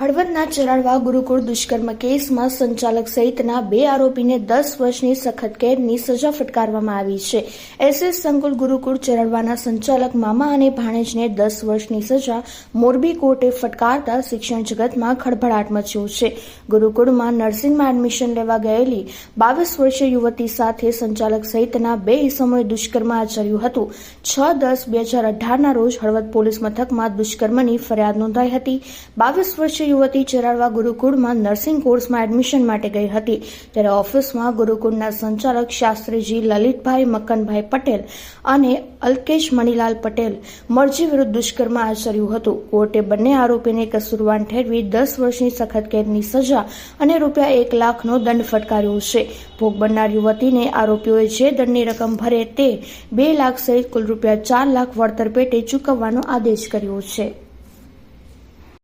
હળવદના ચરાડવા ગુરુકુળ દુષ્કર્મ કેસમાં સંચાલક સહિતના બે આરોપીને દસ વર્ષની સખત કેદની સજા ફટકારવામાં આવી છે. એસએસ સંકુલ ગુરુકુળ ચરાડવાના સંચાલક મામા અને ભાણેજને દસ વર્ષની સજા મોરબી કોર્ટે ફટકારતા શિક્ષણ જગતમાં ખળભળાટ મચ્યો છે. ગુરુકુળમાં નર્સિંગમાં એડમિશન લેવા ગયેલી બાવીસ વર્ષીય યુવતી સાથે સંચાલક સહિતના બે ઇસમોએ દુષ્કર્મ આચર્યું હતું. છ દસ બે હજાર અઢારના રોજ હળવદ પોલીસ મથકમાં દુષ્કર્મની ફરિયાદ નોંધાઈ હતી. બાવીસ વર્ષીય યુવતી ચરાડવા ગુરુકુળમાં નર્સિંગ કોર્સમાં એડમિશન માટે ગઈ હતી. ત્યારે ઓફિસમાં ગુરુકુળના સંચાલક શાસ્ત્રીજી લલિતભાઈ મક્કનભાઈ પટેલ અને અલ્કેશ મણીલાલ પટેલ મરજી વિરુદ્ધ દુષ્કર્મ આચર્યું હતું. કોર્ટે બંને આરોપીને કસુરવાન ઠેરવી દસ વર્ષની સખત કેદની સજા અને રૂપિયા એક લાખનો દંડ ફટકાર્યો છે. ભોગ બનનાર યુવતીને આરોપીઓએ જે દંડની રકમ ભરે તે બે લાખ સહિત કુલ રૂપિયા ચાર લાખ વળતર પેટે ચૂકવવાનો આદેશ કર્યો છે.